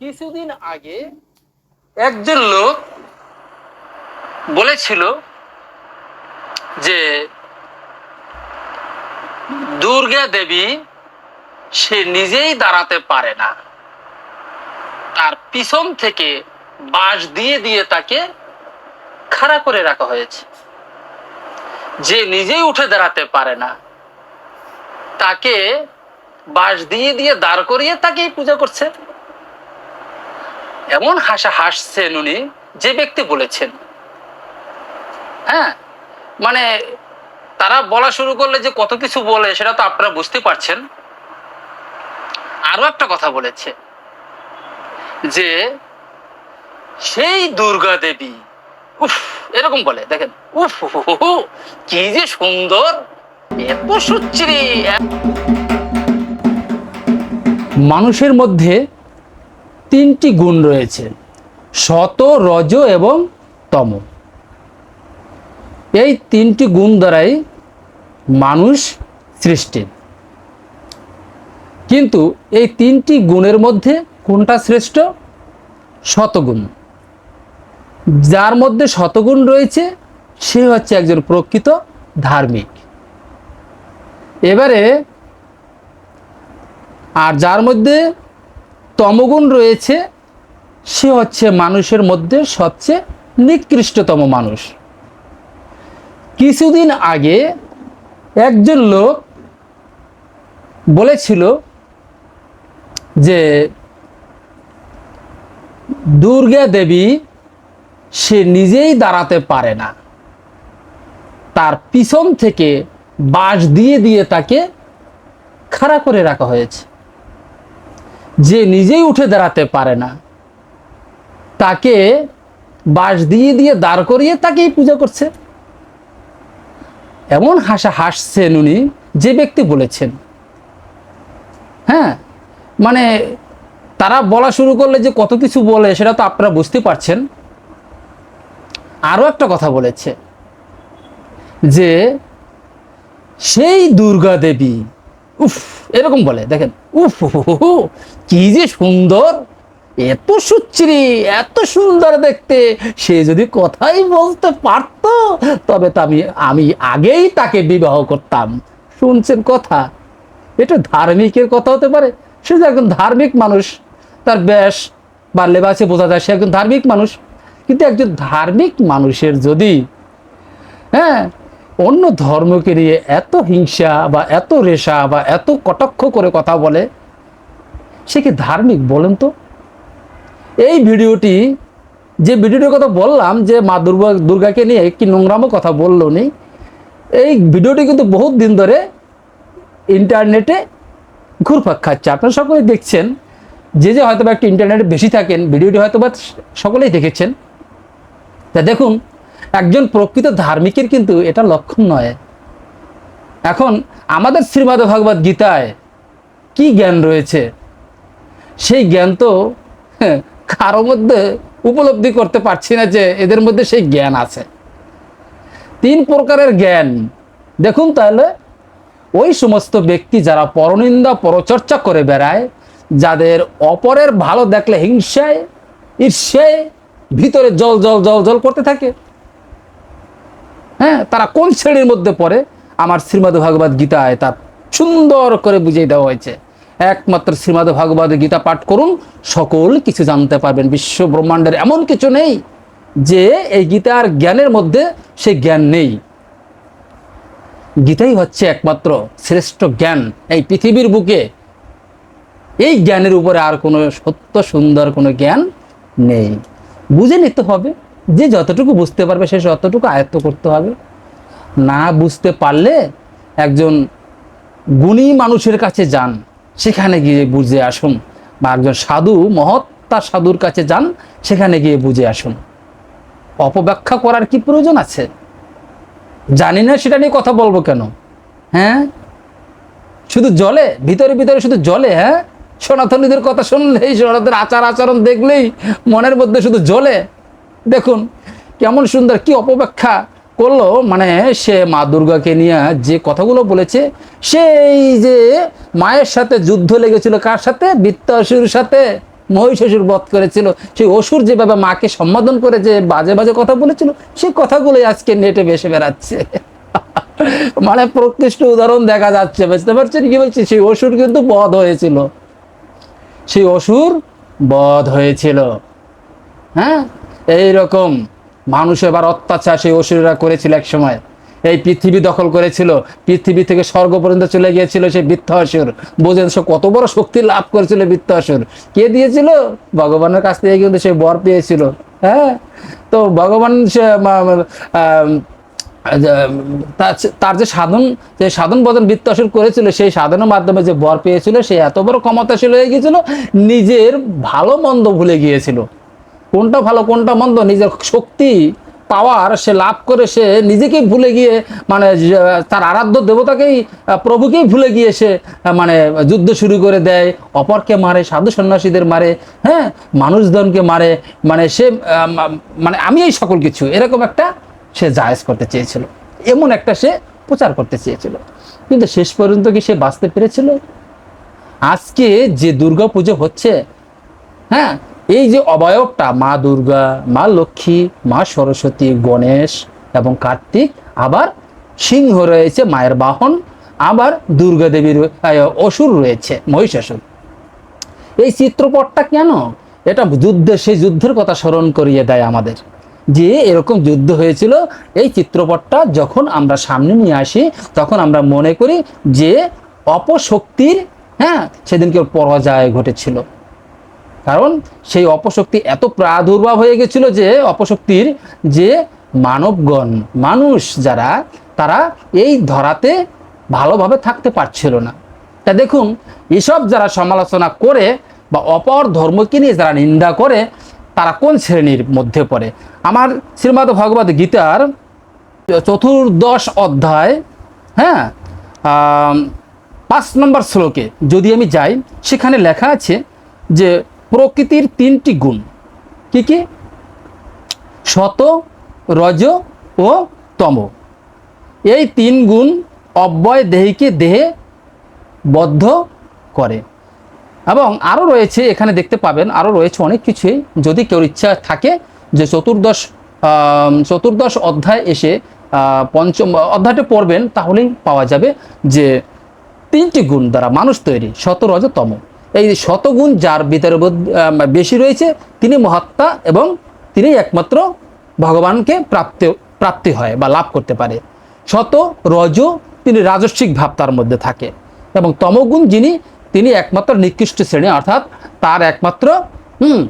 কিছুদিন আগে একজন লোক বলেছিল যে দুর্গা দেবী সে নিজেই দাঁড়াতে পারে না। তার পিছন থেকে বাঁশ দিয়ে দিয়ে তাকে খাড়া করে রাখা হয়েছে। যে নিজেই উঠে দাঁড়াতে পারে না, তাকে বাঁশ দিয়ে দিয়ে দাঁড় করিয়ে তাকেই পূজা করছে। এমন হাসা হাসছেন উনি যে ব্যক্তি বলেছেন। হ্যাঁ? মানে তারা বলা শুরু করলে যে কত কিছু বলে, সেটা তো আপনারা বুঝতে পারছেন। আরও একটা কথা বলেছে যে সেই দুর্গা দেবী, উফ, এরকম বলে, দেখেন, উফ কি যে সুন্দর, এত সুচ্ছিরি মানুষের মধ্যে তিনটি গুণ রয়েছে, শত, রজ এবং তম। এই তিনটি গুণ দ্বারাই মানুষ সৃষ্টি। কিন্তু এই তিনটি গুণের মধ্যে কোনটা শ্রেষ্ঠ? শতগুণ। যার মধ্যে শতগুণ রয়েছে, সে হচ্ছে একজন প্রকৃত ধার্মিক। এবারে, আর যার মধ্যে তমগুণ রয়েছে, সে হচ্ছে মানুষের মধ্যে সবচেয়ে নিকৃষ্টতম মানুষ। কিছুদিন আগে একজন লোক বলেছিল যে, দুর্গা দেবী, সে নিজেই দাঁড়াতে পারে না। তার পিছন থেকে বাঁশ দিয়ে দিয়ে তাকে খাড়া করে রাখা হয়েছে। যে নিজেই উঠে দাঁড়াতে পারে না, তাকে বাঁশ দিয়ে দিয়ে দাঁড় করিয়ে তাকেই পূজা করছে। এমন হাসা হাসছেন উনি যে ব্যক্তি বলেছেন। হ্যাঁ মানে তারা বলা শুরু করলে যে কত কিছু বলে সেটা তো আপনারা বুঝতে পারছেন। আরও একটা কথা বলেছে যে, সেই দুর্গা দেবী উফ, এরকম বলে, দেখেন, উফ কি যে সুন্দর, এত সুচ্ছিরি, এত সুন্দর দেখতে, সে যদি কথাই বলতে পারতো, তবে তো আমি আমি আগেই তাকে বিবাহ করতাম। শুনছেন কথা? এটা ধার্মিকের কথা হতে পারে। সে যে একজন ধার্মিক মানুষ, তার ব্যাস বা লেবাসে বোঝা যায় সে একজন ধার্মিক মানুষ। কিন্তু একজন ধার্মিক মানুষের যদি হ্যাঁ অন্য ধর্মকে নিয়ে এত হিংসা বা এত রেশা বা এত কটাক্ষ করে কথা বলে, সে কি ধার্মিক বলেন তো? এই ভিডিওটি, যে ভিডিওটির কথা বললাম যে মা দুর্গা, দুর্গাকে নিয়ে কি নোংরামো কথা বলল নি এই ভিডিওটি কিন্তু বহুত দিন ধরে ইন্টারনেটে ঘুরপাক খাচ্ছে। আপনারা সকলেই দেখছেন, যে যে হয়তো একটু ইন্টারনেটে বেশি থাকেন, ভিডিওটি হয়তো বা সকলেই দেখেছেন। তা দেখুন একজন প্রকৃত ধার্মিকের কিন্তু এটা লক্ষণ নয়। এখন আমাদের শ্রীমদ ভগবত গীতায় কি জ্ঞান রয়েছে? সেই জ্ঞান তো হ্যাঁ, কারও মধ্যে উপলব্ধি করতে পারছি না যে এদের মধ্যে সেই জ্ঞান আছে। তিন প্রকারের জ্ঞান। দেখুন তাহলে ওই সমস্ত ব্যক্তি যারা পরনিন্দা পরচর্চা করে বেড়ায় যাদের অপরের ভালো দেখলে হিংসায় ঈর্ষায় ভিতরে জল জল জল জল করতে থাকে। হ্যাঁ তারা কোন শ্রেণির মধ্যে পড়ে? আমার শ্রীমদ ভাগবত গীতায় তা সুন্দর করে বুঝিয়ে দেওয়া হয়েছে। একমাত্র শ্রীমদ ভাগবত গীতা পাঠ করুন, সকল কিছু জানতে পারবেন। বিশ্ব ব্রহ্মাণ্ডের এমন কিছু নেই যে এই গীতার জ্ঞানের মধ্যে সেই জ্ঞান নেই। গীতাই হচ্ছে একমাত্র শ্রেষ্ঠ জ্ঞান এই পৃথিবীর বুকে। এই জ্ঞানের উপরে আর কোনো সত্য সুন্দর কোনো জ্ঞান নেই। বুঝে নিতে হবে। যে যতটুকু বুঝতে পারবে সে ততটুকু আয়ত্ত করতে হবে। না বুঝতে পারলে একজন গুণী মানুষের কাছে যান, সেখানে গিয়ে বুঝে আসুন। বা একজন সাধু মহত্তা সাধুর কাছে যান, সেখানে গিয়ে বুঝে আসুন। অপব্যাখ্যা করার কি প্রয়োজন আছে? জানি না সেটা নিয়ে কথা বলব কেন? হ্যাঁ? শুধু জলে? ভিতরে ভিতরে শুধু জলে হ্যাঁ? সনাতনীদের কথা শুনলেই, সনাতনের আচার আচরণ দেখলেই মনের মধ্যে শুধু জলে। দেখুন, কেমন সুন্দর কি অপব্যাখ্যা করল মানে সে মা দুর্গাকে নিয়ে যে কথাগুলো বলেছে, সেই যে মায়ের সাথে যুদ্ধ লেগেছিল, কার সাথে? বৃত্তাসুর সাথে মহিষাসুর বধ করেছিল। সেই অসুর যেভাবে মাকে সম্বোধন করে যে বাজে বাজে কথা বলেছিল, সেই কথাগুলোই আজকে নেটে ভেসে বেড়াচ্ছে। মানে প্রকৃষ্ট উদাহরণ দেখা যাচ্ছে, বুঝতে পারছেন কি বলছি? সেই অসুর কিন্তু বধ হয়েছিল। সেই অসুর বধ হয়েছিল। হ্যাঁ? এইরকম মানুষ এবার অত্যাচার সেই অসুরেরা করেছিল এক সময়। এই পৃথিবী দখল করেছিল, পৃথিবী থেকে স্বর্গ পর্যন্ত চলে গিয়েছিল সেই বৃত্ত অসুর। বোঝেন সে কত বড় শক্তি লাভ করেছিল বৃত্ত অসুর। কে দিয়েছিল? ভগবানের কাছ থেকে কিন্তু সে বর পেয়েছিল। হ্যাঁ? তো ভগবান সে তার- যে সাধন যে সাধন ভজন বৃত্তাসুর করেছিল, সেই সাধনের মাধ্যমে যে বর পেয়েছিল, সে এত বড় ক্ষমতাশীল হয়ে গিয়েছিল, নিজের ভালো মন্দ ভুলে গিয়েছিল। কোনটা ভালো, কোনটা মন্দ, নিজের শক্তি পাওয়ার সে লাভ করে সে নিজেকেই ভুলে গিয়ে মানে তার আরাধ্য দেবতাকেই প্রভুকেই ভুলে গিয়ে সে মানে যুদ্ধ শুরু করে দেয়, অপরকে মারে, সাধু সন্ন্যাসীদের মারে হ্যাঁ মানুষজনকে মারে মানে সে মানে আমি এই সকল কিছু, এরকম একটা সে জায়েজ করতে চেয়েছিল, এমন একটা সে প্রচার করতে চেয়েছিল। কিন্তু শেষ পর্যন্ত কি সে বাঁচতে পেরেছিল? আজকে যে দুর্গা পুজো হচ্ছে হ্যাঁ এই যে অবয়বটা, মা দুর্গা, মা লক্ষ্মী, মা সরস্বতী, গণেশ এবং কার্তিক, আবার সিংহ রয়েছে, মায়ের বাহন, আবার দুর্গা দেবীর অসুর রয়েছে, মহিষাসুর। এই চিত্রপটটা কেন? এটা যুদ্ধে, সেই যুদ্ধের কথা স্মরণ করিয়ে দেয় আমাদের। যে এরকম যুদ্ধ হয়েছিল, এই চিত্রপটটা যখন আমরা সামনে নিয়ে আসি, তখন আমরা মনে করি যে অপশক্তির হ্যাঁ সেদিনকে পরাজয় ঘটেছিল। কারণ সেই অপশক্তি এত প্রাদুর্ভাব হয়ে গেছিল যে অপশক্তির যে মানবগণ, মানুষ যারা, তারা এই ধরাতে ভালোভাবে থাকতে পারছিল না। তা দেখুন, এসব যারা সমালোচনা করে বা অপর ধর্মকে নিয়ে যারা নিন্দা করে, তারা কোন শ্রেণির মধ্যে পড়ে? আমার শ্রীমদ ভগবত গীতার চতুর্দশ অধ্যায় হ্যাঁ? পাঁচ নম্বর শ্লোকে যদি আমি যাই, সেখানে লেখা আছে যে প্রকৃতির তিনটি গুণ। কি কি? শত, রজ ও তম। এই তিন গুণ অব্যয় দেহীকে দেহে বদ্ধ করে। এবং আরও রয়েছে, এখানে দেখতে পাবেন আরও রয়েছে অনেক কিছুই। যদি কেউ ইচ্ছা থাকে যে চতুর্দশ চতুর্দশ অধ্যায় এসে পঞ্চম, অধ্যায়টা পড়বেন, তাহলেই পাওয়া যাবে যে তিনটি গুণ দ্বারা মানুষ তৈরি শতরজতম এই শতগুণ যার ভিতরে বেশি রয়েছে, তিনি মহাত্মা এবং তিনি একমাত্র ভগবানকে প্রাপ্তি প্রাপ্তি হয় বা লাভ করতে পারে। শত রজ তিনি রাজস্বিক ভাব তার মধ্যে থাকে এবং তমগুণ যিনি, তিনি একমাত্র নিকৃষ্ট শ্রেণি, অর্থাৎ তার একমাত্র, হুম,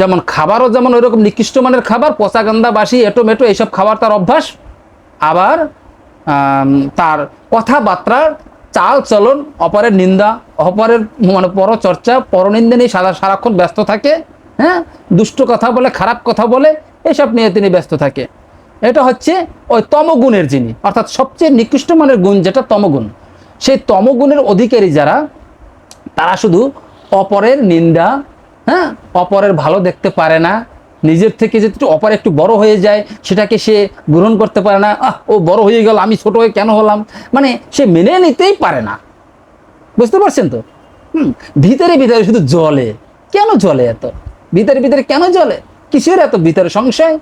যেমন খাবারও যেমন ওইরকম নিকৃষ্ট মানের খাবার পচা গন্ধা বাসি এটো মেটো এইসব খাবার তার অভ্যাস। আবার তার কথাবার্তার চাল চলন, অপরের নিন্দা, অপরের মানে পরচর্চা, পরনিন্দা নিয়ে সারা সারাক্ষণ ব্যস্ত থাকে হ্যাঁ? দুষ্ট কথা বলে, খারাপ কথা বলে, এসব নিয়ে তিনি ব্যস্ত থাকে। এটা হচ্ছে ওই তমগুণের যিনি, অর্থাৎ সবচেয়ে নিকৃষ্ট মানের গুণ যেটা তমগুণ। সেই তমগুণের অধিকারী যারা, তারা শুধু অপরের নিন্দা হ্যাঁ? অপরের ভালো দেখতে পারে না নিজের থেকে যে একটু অপর একটু বড় হয়ে যায়, সেটাকে সে গ্রহণ করতে পারে না। আহ, ও বড় হয়ে গেল, আমি ছোট হয়ে কেন হলাম? মানে সে মেনে নিতেই পারে না। বুঝতে পারছেন তো? হুম, ভিতরে ভিতরে শুধু জলে কেন জলে এত? ভিতরে ভিতরে কেন জলে কিসের এত ভিতরে সংশয়?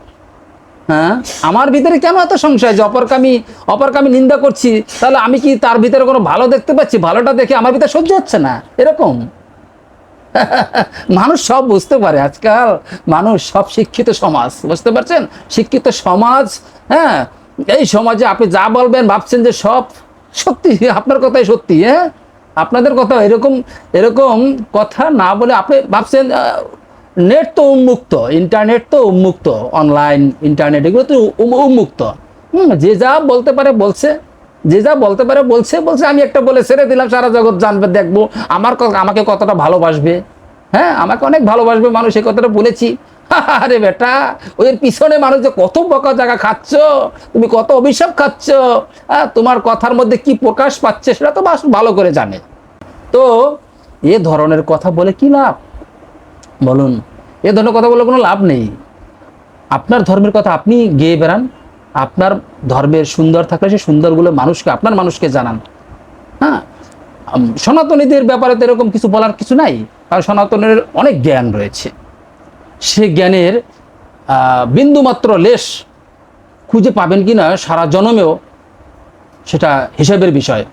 হ্যাঁ আমার ভিতরে কেন এত সংশয় যে অপরকে আমি অপরকে আমি নিন্দা করছি? তাহলে আমি কি তার ভিতরে কোনো ভালো দেখতে পাচ্ছি? ভালোটা দেখে আমার ভিতরে সহ্য হচ্ছে না? এরকম। মানুষ সব বুঝতে পারে। আজকাল মানুষ সব শিক্ষিত সমাজ, বুঝতে পারছেন? শিক্ষিত সমাজ হ্যাঁ? এই সমাজে আপনি যা বলবেন ভাবছেন যে সব সত্যি, আপনার কথাই সত্যি হ্যাঁ? আপনাদের কথা এরকম এরকম কথা না বলে আপনি ভাবছেন নেট তো উন্মুক্ত, ইন্টারনেট তো উন্মুক্ত, অনলাইন, ইন্টারনেট এগুলো তো উন্মুক্ত। হুম, যে যা বলতে পারে বলছে। যে যা বলতে পারে বলছে বলছে, আমি একটা বলে ছেড়ে দিলাম, সারা জগৎ জানবে, দেখব। আমার আমাকে কতটা ভালোবাসবে? হ্যাঁ আমাকে অনেক ভালোবাসবে মানুষ, এই কথাটা বলেছি। আরে বেটা ওর পিছনে মানুষ যে কত বকা জায়গা খাচ্ছ, তুমি কত অভিশাপ খাচ্ছ হ্যাঁ তোমার কথার মধ্যে কি প্রকাশ পাচ্ছে সেটা তো বাস ভালো করে জানে। তো এ ধরনের কথা বলে কি লাভ? বলুন, এ ধরনের কথা বলে কোনো লাভ নেই। আপনার ধর্মের কথা আপনি গেয়ে বেড়ান। আপনার ধর্মের সুন্দর থাকলে সেই সুন্দরগুলো মানুষকে, আপনার মানুষকে জানান। হ্যাঁ? সনাতনীদের ব্যাপারে তো এরকম কিছু বলার কিছু নাই, কারণ সনাতনের অনেক জ্ঞান রয়েছে। সে জ্ঞানের বিন্দুমাত্র লেশ খুঁজে পাবেন কি না, সারা জনমেও সেটা হিসাবের বিষয়।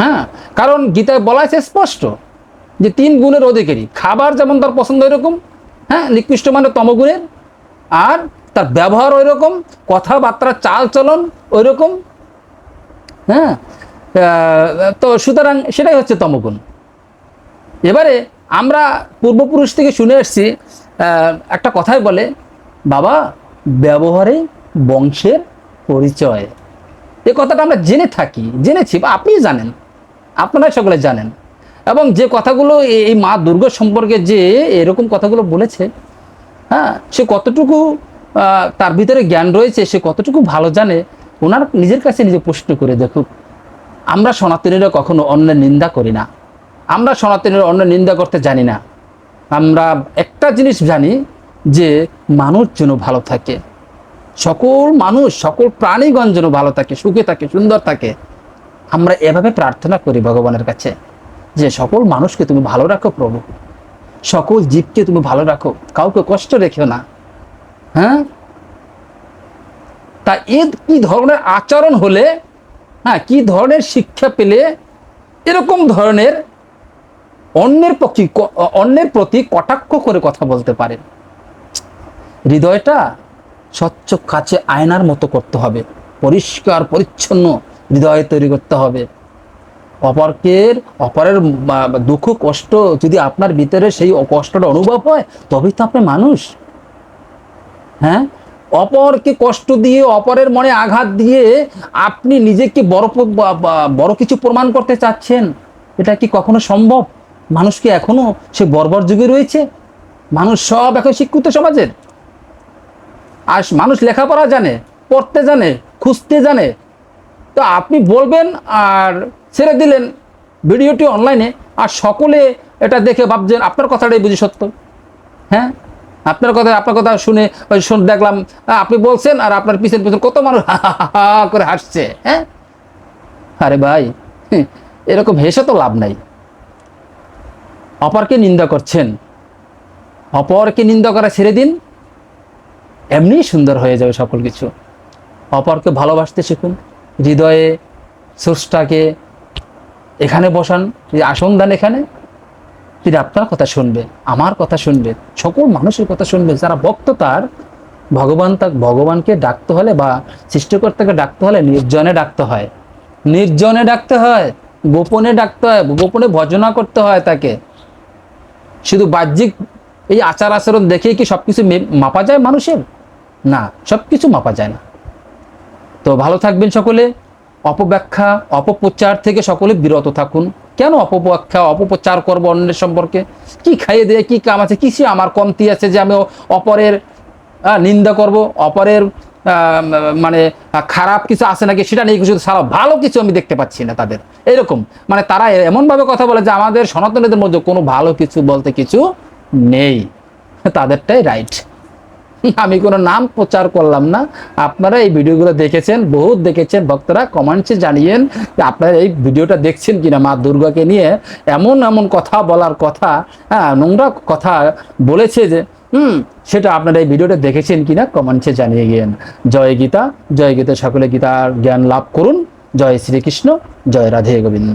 হ্যাঁ? কারণ গীতায় বলা আছে স্পষ্ট যে তিন গুণের অধিকারী, খাবার যেমন তার পছন্দ এরকম হ্যাঁ? নিকৃষ্ট মানে তমগুণের, আর তার ব্যবহার ওই রকম কথাবার্তা চাল চলন ওই রকম হ্যাঁ তো সুতরাং সেটাই হচ্ছে তমগুণ। এবারে আমরা পূর্বপুরুষ থেকে শুনে এসেছি একটা কথাই বলে, বাবা, ব্যবহারে বংশের পরিচয়। এ কথাটা আমরা জেনে থাকি, জেনেছি বা আপনি জানেন আপনারা সকলে জানেন। এবং যে কথাগুলো এই মা দুর্গা সম্পর্কে যে এরকম কথাগুলো বলেছে হ্যাঁ সে কতটুকু তার ভিতরে জ্ঞান রয়েছে, সে কতটুকু ভালো জানে, ওনার নিজের কাছে নিজে প্রশ্ন করে দেখুক। আমরা সনাতনীরা কখনো অন্যের নিন্দা করি না। আমরা সনাতনীরা অন্য নিন্দা করতে জানি না। আমরা একটা জিনিস জানি যে, মানুষ যেন ভালো থাকে। সকল মানুষ, সকল প্রাণীগণ যেন ভালো থাকে, সুখে থাকে, সুন্দর থাকে। আমরা এভাবে প্রার্থনা করি ভগবানের কাছে যে, সকল মানুষকে তুমি ভালো রাখো প্রভু। সকল জীবকে তুমি ভালো রাখো। কাউকে কষ্ট রেখো না। হ্যাঁ? তা এর কি ধরনের আচরণ হলে হ্যাঁ কি ধরনের শিক্ষা পেলে এরকম ধরনের অন্যের পক্ষে অন্যের প্রতি কটাক্ষ করে কথা বলতে পারেন হৃদয়টা স্বচ্ছ কাছে আয়নার মতো করতে হবে। পরিষ্কার, পরিচ্ছন্ন হৃদয় তৈরি করতে হবে। অপরকের, অপরের দুঃখ, কষ্ট যদি আপনার ভিতরে সেই কষ্টটা অনুভব হয়, তবেই তো আপনি মানুষ। হ্যাঁ? অপরকে কষ্ট দিয়ে, অপরের মনে আঘাত দিয়ে আপনি নিজেকে বড় বড় কিছু প্রমাণ করতে চাচ্ছেন, এটা কি কখনো সম্ভব? মানুষ কি এখনও সে বর্বর যুগে রয়েছে? মানুষ সব এখন শিক্ষিত সমাজের। আর মানুষ লেখাপড়া জানে, পড়তে জানে, খুঁজতে জানে। তো আপনি বলবেন আর ছেড়ে দিলেন ভিডিওটি অনলাইনে, আর সকলে এটা দেখে ভাবছেন, আপনার কথাটাই বুঝি সত্য। হ্যাঁ? আপনার কথা আপনার কথা শুনে দেখলাম আপনি বলছেন আর আপনার পিছন পিছন কত মানুষ হা করে হাসছে হ্যাঁ? আরে ভাই এরকম হেসে তো লাভ নাই। অপরকে নিন্দা করছেন, অপরকে নিন্দা করা ছেড়ে দিন, এমনিই সুন্দর হয়ে যাবে সকল কিছু। অপরকে ভালোবাসতে শিখুন, হৃদয়ে স্রষ্টাকে এখানে বসান আসন দেন এখানে তিনি আপনার কথা শুনবে, আমার কথা শুনবে, সকল মানুষের কথা শুনবে, যারা ভক্ত তার, ভগবান তা ভগবানকে ডাকতে হলে বা সৃষ্টিকর্তাকে ডাকতে হলে নির্জনে ডাকতে হয়। নির্জনে ডাকতে হয়, গোপনে ডাকতে হয়, গোপনে ভজনা করতে হয় তাকে। শুধু বাহ্যিক এই আচার আচরণ দেখেই কি সব কিছু মাপা যায় মানুষের? না সব কিছু মাপা যায় না। তো ভালো থাকবেন সকলে, অপব্যাখ্যা, অপপ্রচার থেকে সকলে বিরত থাকুন। কেন অপব্যাখ্যা অপপ্রচার করব অন্যের সম্পর্কে? কি খাইয়ে দিয়ে কি কাম আছে? কিসে আমার কমতি আছে যে আমি অপরের নিন্দা করব? অপরের মানে খারাপ কিছু আছে নাকি সেটা নিয়ে কিছু সারা ভালো কিছু আমি দেখতে পাচ্ছি না তাদের। এরকম। মানে তারা এমনভাবে কথা বলে যে আমাদের সনাতনীদের মধ্যে কোনো ভালো কিছু বলতে কিছু নেই। তাদেরটাই রাইট আমি কোনো নাম প্রচার করলাম না। আপনারা এই ভিডিওগুলো দেখেছেন, বহুত দেখেছেন, ভক্তরা কমেন্টসে জানিয়েন যে আপনারা এই ভিডিওটা দেখছেন কিনা মা দুর্গাকে নিয়ে। এমন এমন কথা বলার কথা হ্যাঁ নোংরা কথা বলেছে যে, হুম, সেটা আপনারা এই ভিডিওটা দেখেছেন কিনা কমেন্টসে জানিয়ে গিয়েন জয় গীতা জয় গীতা সকলে গীতার জ্ঞান লাভ করুন। জয় শ্রীকৃষ্ণ, জয় রাধে গোবিন্দ।